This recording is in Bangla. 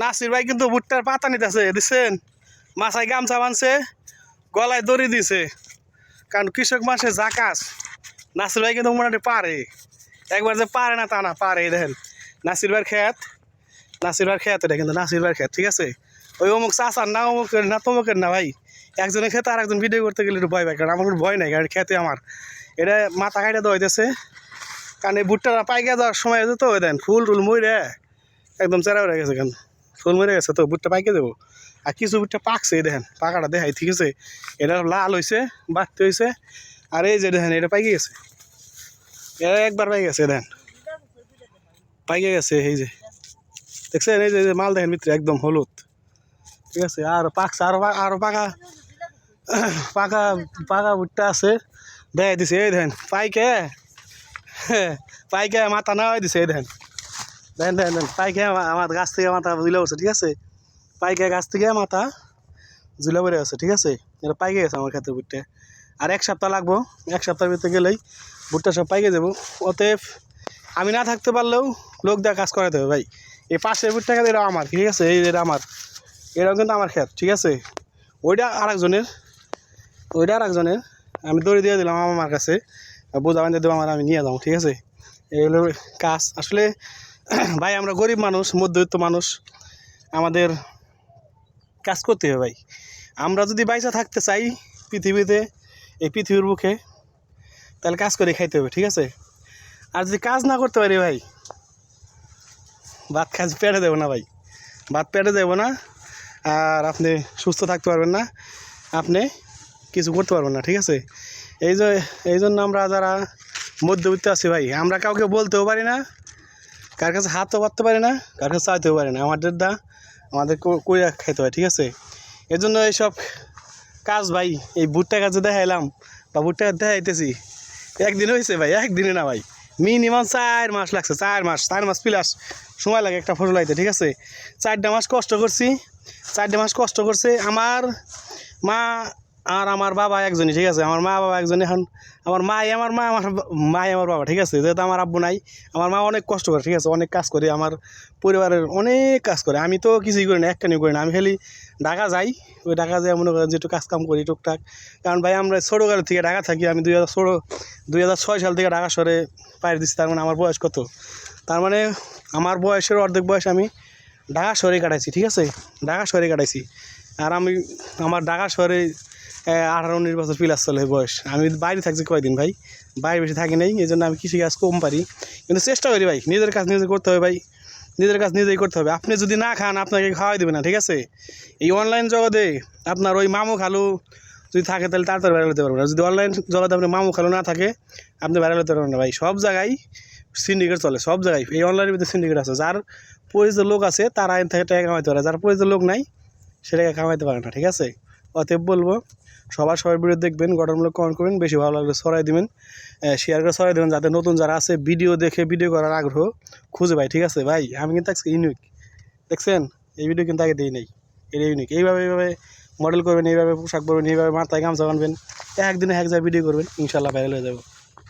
নাসির ভাই কিন্তু ভুট্টার পাতা নিতেছে দিচ্ছেন মাথায় গামছা বানছে গলায় দড়ি দিছে। কারণ কৃষক মাসে জাকাস নাসির ভাই কিন্তু মোটামুটি পারে। একবার যে পারে না তা না, পারে দেখেন। নাসির ভাইয়ের খেত নাসির ভাইয়ের খেত এটা কিন্তু, নাসির ভাইয়ের খেত ঠিক আছে? ওই অমুক চাষার না, অমুকের না, তমুকের না, ভাই। একজনের খেতে আর একজন ভিডিও করতে গেলে একটু ভয় পাই কারণ আমার কোনো ভয় নাই কারণ খেতে আমার। এটা মাথা কাইটা দেওয়া হইতেছে। কারণ এই ভুট্টাটা পাইকে যাওয়ার সময় তো দেন ফুল টুল মরে একদম চেরা হয়ে গেছে, কেন? ফুল মরে গেছে তো ভুট্টা পাইকে দেবো আর কিছু ভুট্টা পাকছে এই দেখেন, পাকাটা দেখাই, ঠিক আছে? এটা লাল হয়েছে বাড়তে হয়েছে আর এই যে দেখেন এটা পাইকে গেছে। এটা একবার পাই গেছে দেখেন। পাইকে গেছে, এই যে। দেখছেন, এই যে এই যে মাল দেখেন ভিতরে একদম হলুদ। ঠিক আছে আর পাকছে আরও পা- আরও পাকা পাকা পাকা ভুট্টা আছে, দেখাই দিছে, এই দেখেন, পাইকে পাইকে মাথা না হয় দিছে, এই দেখেন। দেখেন দেখেন দেখেন পাইকে আমার গাছ থেকে মাথা জুলে উঠছে ঠিক আছে? পাইকে গাছ থেকে মাথা জুলে পড়ে আছে, ঠিক আছে? এটা পাইকে গেছে আমার ক্ষেত্রে ভুট্টা। আর এক সপ্তাহ লাগবো, এক সপ্তাহের ভিতরে গেলেই ভুট্টা সব পাইকে যাব। অতএব আমি না থাকতে পারলেও লোক দেওয়া কাজ করাতে হবে, ভাই। এই পাশের ভুট্টা খেতে এটা আমার, ঠিক আছে? এই এটা আমার। এটাও কিন্তু আমার ক্ষেত, ঠিক আছে? ওইটা আর একজনের ওইটা আর একজনের আমি দড়ি দিয়ে দিলাম আমার কাছে। বোঝা বান্ধে দেবো আমার, আমি নিয়ে যাব, ঠিক আছে? এগুলো কাজ। আসলে ভাই, আমরা গরিব মানুষ, মধ্যবিত্ত মানুষ, আমাদের কাজ করতে হবে ভাই। আমরা যদি বাইসা থাকতে চাই পৃথিবীতে, এই পৃথিবীর বুকে, তাহলে কাজ করে খাইতে হবে, ঠিক আছে? আর যদি কাজ না করতে পারি ভাই, ভাত খাজ পেটে দেবো না ভাই। ভাত পেটে দেবো না, আর আপনি সুস্থ থাকতে পারবেন না, আপনি কিছু করতে পারবেন না, ঠিক আছে? এই যে, এই জন্য আমরা যারা মধ্যবিত্ত আছি ভাই, আমরা কাউকে বলতেও পারি না কার কাছে হাতও পাততে পারে না, কার কাছে চাইতেও পারে না। আমাদের দা, আমাদের করে খাইতে হয়, ঠিক আছে? এই জন্য এইসব কাজ ভাই, এই ভুট্টা কাজে দেখাইলাম, বা ভুট্টা দেখাইতেছি। একদিন হয়েছে ভাই, একদিনে না ভাই মিনিমাম চার মাস লাগছে, চার মাস চার মাস প্লাস সময় লাগে একটা ফসল আইতে ঠিক আছে? চারটা মাস কষ্ট করছি, চারটা মাস কষ্ট করছে আমার মা আর আমার বাবা একজনই, ঠিক আছে? আমার মা বাবা একজন এখন, আমার মাই, আমার মা, আমার মাই, আমার বাবা, ঠিক আছে? যেহেতু আমার আব্বু নাই, আমার মা অনেক কষ্ট করে, ঠিক আছে? অনেক কাজ করে, আমার পরিবারের অনেক কাজ করে। আমি তো কিছুই করি না, একখানি করি না। আমি খালি ঢাকা যাই, ওই ঢাকা যাই, মনে করেন যে একটু কাজ কাম করি টুকটাক। কারণ ভাই, আমরা ছোটোকাল থেকে ঢাকা থাকি, আমি দুই হাজার ষোলো, দুই হাজার ছয় সাল থেকে ঢাকা শহরে পাড়ি দিচ্ছি তার মানে আমার বয়স কত? তার মানে আমার বয়সের অর্ধেক বয়স আমি ঢাকা শহরে কাটাইছি, ঠিক আছে? ঢাকা শহরে কাটাইছি। আর আমি, আমার ঢাকা শহরে আঠারো উনিশ বছর প্লাস চলে বয়স। আমি বাইরে থাকছি কয়দিন ভাই? বাইরে বেশি থাকি নাই, এই জন্য আমি কৃষিকাজ কম পারি। কিন্তু চেষ্টা করি ভাই, নিজের কাজ নিজে করতে হবে ভাই। নিজের কাজ নিজেই করতে হবে। আপনি যদি না খান, আপনাকে খাওয়াই দেবে না, ঠিক আছে? এই অনলাইন জগতে আপনার ওই মামু খালু যদি থাকে তাহলে তাড়াতাড়ি ভাইরাল হতে পারবেন না। যদি অনলাইন জগতে আপনি মামু খালু না থাকে, আপনি ভাইরাল হতে পারবেন না ভাই। সব জায়গায় সিন্ডিকেট চলে, সব জায়গায়। এই অনলাইনের ভিতরে সিন্ডিকেট আছে। যার পরিচিত লোক আছে, তার আইন থেকে টাকা কামাইতে পারে। যার পরিচিত লোক নাই সেটাকে কামাইতে পারে না, ঠিক আছে? অতএব বলব, সবার সবার ভিডিও দেখবেন, গঠনমূলক কমেন্ট করবেন, বেশি ভালো লাগলে সরাই দেবেন শেয়ার করে সরাই দেবেন যাতে নতুন যারা আছে ভিডিও দেখে ভিডিও করার আগ্রহ খুঁজে ভাই ঠিক আছে? ভাই, আমি কিন্তু আজকে ইউনিক দেখছেন? এই ভিডিও কিন্তু আগে দিই নেই এটা ইউনিক এইভাবে এইভাবে মডেল করবেন, এইভাবে পোশাক পরবেন, এইভাবে মাথায় গামছা বানবেন একদিনে এক জায়গায় ভিডিও করবেন ইনশাল্লাহ ভাইরাল হয়ে যাবে।